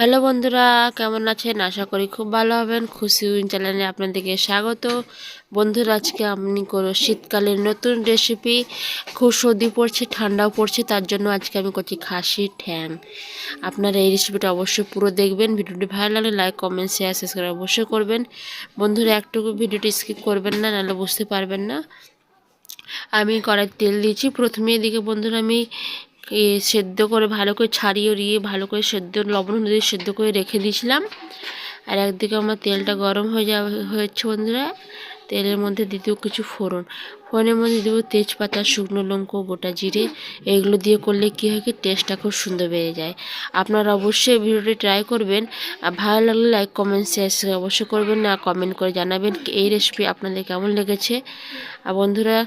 Hello বন্ধুরা, কেমন আছেন? আশা করি খুব ভালো হবেন। খুশি উইন চ্যানেলে আপনাদেরকে স্বাগত। বন্ধুরা, আজকে আমি করো শীতকালের নতুন রেসিপি খুব সর্দি পড়ছে, ঠান্ডাও পড়ছে, তার জন্য আজকে আমি করছি খাসি ঠ্যাং। আপনারা এই রেসিপিটা অবশ্যই পুরো দেখবেন। ভিডিওটি ভালো লাগলে লাইক কমেন্ট শেয়ার সাবস্ক্রাইব অবশ্যই করবেন। বন্ধুরা, একটুকু ভিডিওটি স্কিপ করবেন না, নাহলে বুঝতে পারবেন না। আমি কড়াই তেল দিয়েছি। প্রথমে এদিকে বন্ধুরা, আমি এ সেদ্ধ করে ভালো করে ছাড়িয়ে উড়িয়ে, ভালো করে সেদ্ধ, লবণ, হলুদ সেদ্ধ করে রেখে দিয়েছিলাম। আর একদিকে আমার তেলটা গরম হয়ে যাওয়া হয়েছে বন্ধুরা। তেলের মধ্যে দ্বিতীয় কিছু ফোড়ন। ফোড়নের মধ্যে দেবো তেজপাতা, শুকনো লঙ্কা, গোটা জিরে। এগুলো দিয়ে করলে কী হয় কি টেস্টটা খুব সুন্দর বেড়ে যায়। আপনারা অবশ্যই ভিডিওটি ট্রাই করবেন। আর ভালো লাগলে লাইক কমেন্ট শেয়ার অবশ্যই করবেন। না কমেন্ট করে জানাবেন এই রেসিপি আপনাদের কেমন লেগেছে। আর বন্ধুরা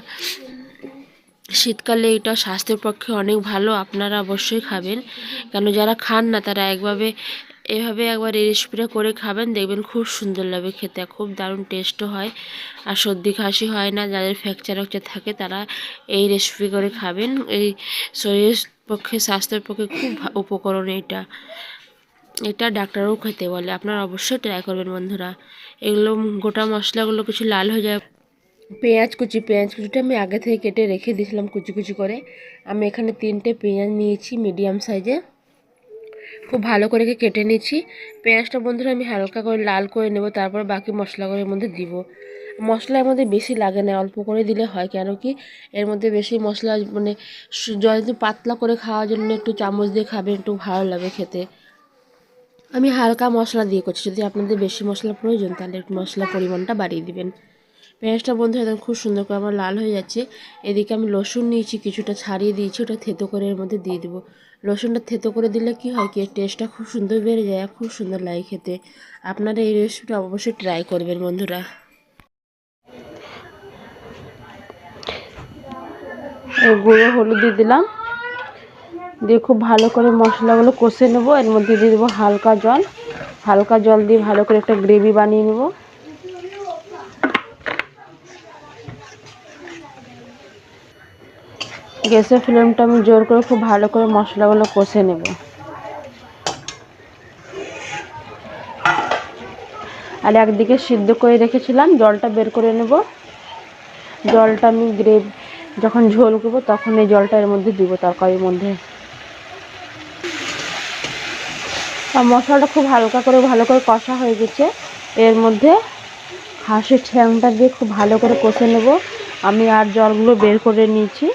শীতকালে এটা স্বাস্থ্যের পক্ষে অনেক ভালো, আপনারা অবশ্যই খাবেন। কেন যারা খান না, তারা একভাবে, এভাবে একবার এই রেসিপিটা করে খাবেন, দেখবেন খুব সুন্দর লাগবে খেতে খুব দারুণ টেস্টও হয়। আর সর্দি খাসি হয় না, যাদের ফ্র্যাকচার ফ্র্যাকচার থাকে, তারা এই রেসিপি করে খাবেন। এই শরীরের পক্ষে, স্বাস্থ্যের পক্ষে খুব উপকরণ এটা। এটা ডাক্তারও খেতে বলে, আপনারা অবশ্যই ট্রাই করবেন বন্ধুরা। এগুলো, গোটা মশলাগুলো কিছু লাল হয়ে যায় পেঁয়াজ কুচি, পেঁয়াজ কুচিটা আমি আগে থেকে কেটে রেখে দিয়েছিলাম কুচি কুচি করে। আমি এখানে তিনটে পেঁয়াজ নিয়েছি মিডিয়াম সাইজে। খুব ভালো করে কেটে নিয়েছি। পেঁয়াজটা বন্ধুরা আমি হালকা করে লাল করে নেব, তারপর বাকি মশলাগুলোর মধ্যে দিব। মশলা এর মধ্যে বেশি লাগে না, অল্প করে দিলে হয়, কেন কি এর মধ্যে বেশি মশলা মানে যদি পাতলা করে খাওয়ার জন্য একটু চামচ দিয়ে খাবেন, একটু ভালো লাগে খেতে। আমি হালকা মশলা দিয়ে করছি, যদি আপনাদের বেশি মশলা প্রয়োজন তাহলে একটু মশলা পরিমাণটা বাড়িয়ে দিবেন। পেঁয়াজটা বন্ধু একদম খুব সুন্দর করে আমার লাল হয়ে যাচ্ছে। এদিকে আমি রসুন নিয়েছি, কিছুটা ছাড়িয়ে দিয়েছি, ওটা থেতো করে এর মধ্যে দিয়ে দেবো। রসুনটা থেতো করে দিলে কি হয় কি টেস্টটা খুব সুন্দর বেড়ে যায় খুব সুন্দর লাগে খেতে। আপনারা এই রেসিপিটা অবশ্যই ট্রাই করবেন বন্ধুরা। গুঁড়ো হলুদ দিয়ে দিলাম। দিয়ে খুব ভালো করে মশলাগুলো কষে নেব। এর মধ্যে দিয়ে দেবো হালকা জল। হালকা জল দিয়ে ভালো করে একটা গ্রেভি বানিয়ে নেব। গ্যাসের ফ্লেমটা আমি জোর করে খুব ভালো করে মশলাগুলো কষে নেব। আর একদিকে সিদ্ধ করে রেখেছিলাম, জলটা বের করে নেব। জলটা আমি গ্রেভ যখন ঝোল করব তখন এই জলটা এর মধ্যে দিব তরকারির মধ্যে। আর মশলাটা খুব হালকা করে ভালো করে কষা হয়ে গেছে। এর মধ্যে হাঁসের ঠ্যাংটা দিয়ে খুব ভালো করে কষে নেব। আমি আর জলগুলো বের করে নিয়েছি।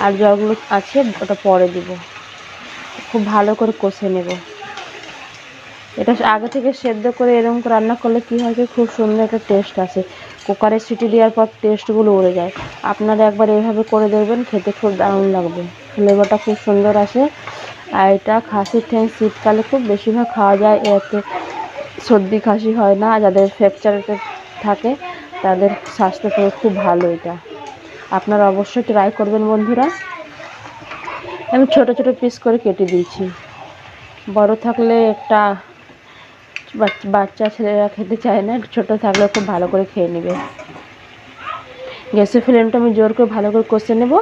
আর জলগুলো আছে, ওটা পরে দিব। খুব ভালো করে কষে নেব। এটা আগে থেকে সেদ্ধ করে এরকম রান্না করলে কী হয় খুব সুন্দর একটা টেস্ট আসে। কুকারে সিটি দেওয়ার পর টেস্টগুলো উড়ে যায়। আপনারা একবার এইভাবে করে দেখবেন, খেতে খুব দারুণ লাগবে। ফ্লেভারটা খুব সুন্দর আসে। আর এটা খাসির ঠ্যাং শীতকালে খুব বেশিরভাগ খাওয়া যায়, এতে সর্দি খাসি হয় না। যাদের ফ্র্যাকচার থাকে, তাদের স্বাস্থ্য খুব ভালো এটা। আপনারা অবশ্যই ট্রাই করবেন বন্ধুরা। আমি ছোট ছোট পিস করে কেটে দিয়েছি। বড় থাকলে একটা বাচ্চা ছেলেরা খেতে চায় না, ছোটো থাকলে খুব ভালো করে খেয়ে নেবে। গ্যাসের ফ্লেমটা আমি জোর করে ভালো করে কষে নেব।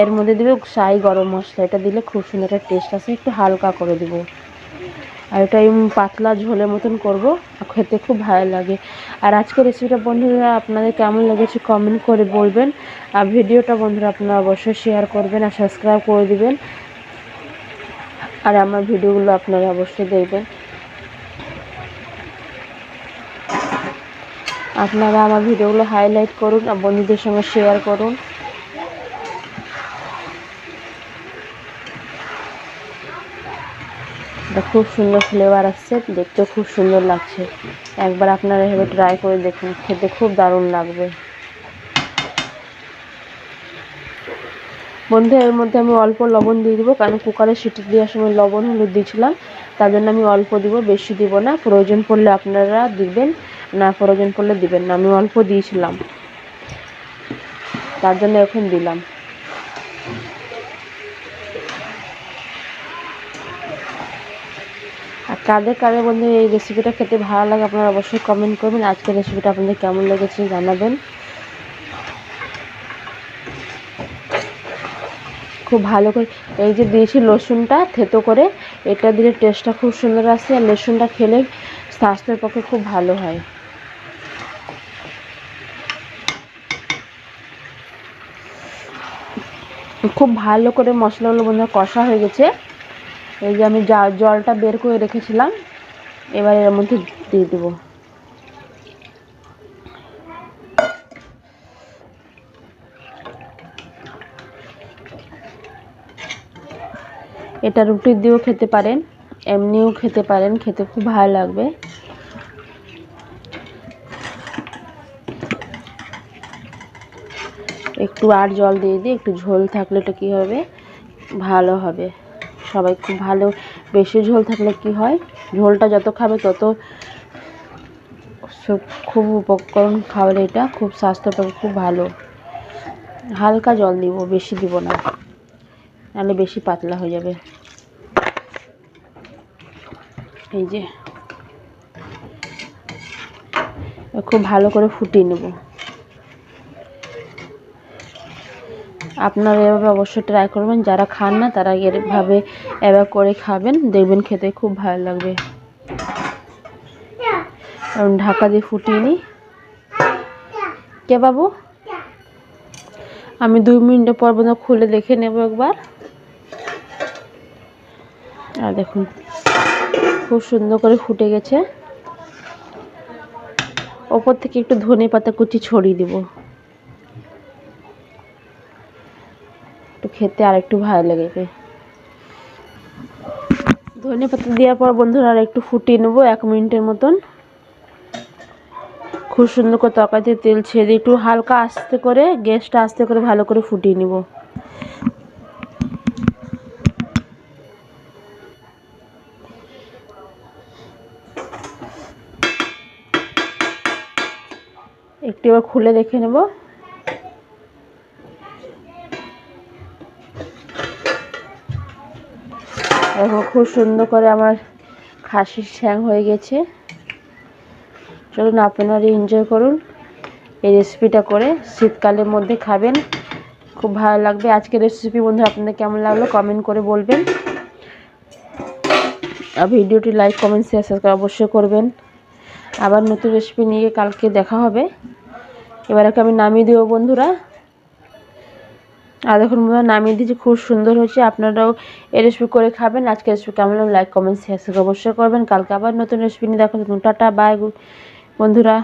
এর মধ্যে দেবে সাই গরম মশলা। এটা দিলে খুব সুন্দর একটা টেস্ট আসে। একটু হালকা করে দেবো। আর এটা পাতলা ঝোলের মতন করব। খেতে খুব ভালো লাগে। আর আজকে রেসিপিটা বন্ধুরা, আপনাদের কেমন লেগেছে কমেন্ট করে বলবেন। আর ভিডিওটা বন্ধুরা, আপনারা অবশ্যই শেয়ার করবেন আর সাবস্ক্রাইব করে দিবেন। আর আমার ভিডিওগুলো আপনারা অবশ্যই দেখবেন। আপনারা আমার ভিডিওগুলো হাইলাইট করুন আর বন্ধুদের সঙ্গে শেয়ার করুন। খুব সুন্দর ফ্লেভার আসছে, দেখতেও খুব সুন্দর লাগছে। একবার আপনারা এভাবে ট্রাই করে দেখুন, খেতে খুব দারুণ লাগবে। বন্ধু, এর মধ্যে আমি অল্প লবণ দিয়ে দিব, কারণ কুকারে সিটি দেওয়ার সময় লবণ, হলুদ দিয়েছিলাম। তার জন্য আমি অল্প দিব, বেশি দিব না। প্রয়োজন পড়লে আপনারা দিবেন, না প্রয়োজন পড়লে দিবেন না। আমি অল্প দিয়েছিলাম। তার জন্য এখন দিলাম। কাদের কাদের বন্ধু এই রেসিপিটা খেতে ভালো লাগে আপনারা অবশ্যই কমেন্ট করবেন। আজকের রেসিপিটা আপনাদের কেমন লেগেছে জানাবেন। খুব ভালো করে এই যে দিয়েছি রসুনটা থেতো করে, এটা দিলে টেস্টটা খুব সুন্দর আসে আর রসুনটা খেলে স্বাস্থ্যের পক্ষে খুব ভালো হয়। খুব ভালো করে মশলাগুলো বন্ধুরা কষা হয়ে গেছে। এই যে আমি জলটা বের করে রেখেছিলাম, এবার এর মধ্যে দিয়ে দেবো। এটা রুটি দিয়েও খেতে পারেন, এমনিও খেতে পারেন, খেতে খুব ভালো লাগবে। একটু আর জল দিয়ে দিই, একটু ঝোল থাকলে এটা কী হবে? ভালো হবে। সবাই খুব ভালো। বেশি ঝোল থাকলে কি হয়? ঝোলটা যত খাবে তত খুব উপকরণ খাওয়ালে এটা খুব স্বাস্থ্যের খুব ভালো। হালকা জল দিব, বেশি দিব না। নাহলে বেশি পাতলা হয়ে যাবে। এই যে। খুব ভালো করে ফুটিয়ে নেব। আপনারা এভাবে অবশ্যই ট্রাই করবেন। যারা খান না, তারা এভাবে এভাবে করে খাবেন। দেখবেন খেতে খুব ভালো লাগবে। কারণ ঢাকা দিয়ে ফুটিয়ে নিই। কে বাবু? আমি দুই মিনিট পর বোধ খুলে দেখে নেব একবার। আর দেখুন, খুব সুন্দর করে ফুটে গেছে। ওপর থেকে একটু ধনে পাতা কুচি ছড়িয়ে দিব। খেতে আর একটু ভালো লেগেছে ধনে পাতা দেওয়ার পর বন্ধুরা আর একটু ফুটিয়ে নেব এক মিনিটের মতন। খুব সুন্দর করে তরকারিতে তেল ছেড়ে দিয়ে একটু হালকা আস্তে করে, গ্যাসটা আস্তে করে ভালো করে ফুটিয়ে নিব। একটু এবার খুলে দেখে নেব। এখন খুব সুন্দর করে আমার খাসির শ্যাং হয়ে গেছে। চলুন আপনারা এনজয় করুন। এই রেসিপিটা করে শীতকালের মধ্যে খাবেন। খুব ভালো লাগবে। আজকের রেসিপি বন্ধু আপনাদের কেমন লাগল কমেন্ট করে বলবেন। আর ভিডিওটি লাইক কমেন্ট শেয়ার সাবস্ক্রাইব অবশ্যই করবেন। আবার নতুন রেসিপি নিয়ে কালকে দেখা হবে। এবার আমি নামিয়ে দেবো বন্ধুরা। আর দেখুন নামিয়ে দিয়েছি, খুব সুন্দর হয়েছে। আপনারাও এই রেসিপি করে খাবেন। আজকে রেসিপি কেমন লাইক কমেন্ট শেয়ার অবশ্যই করবেন। কালকে আবার নতুন রেসিপি নিয়ে দেখা টাটা বাই বন্ধুরা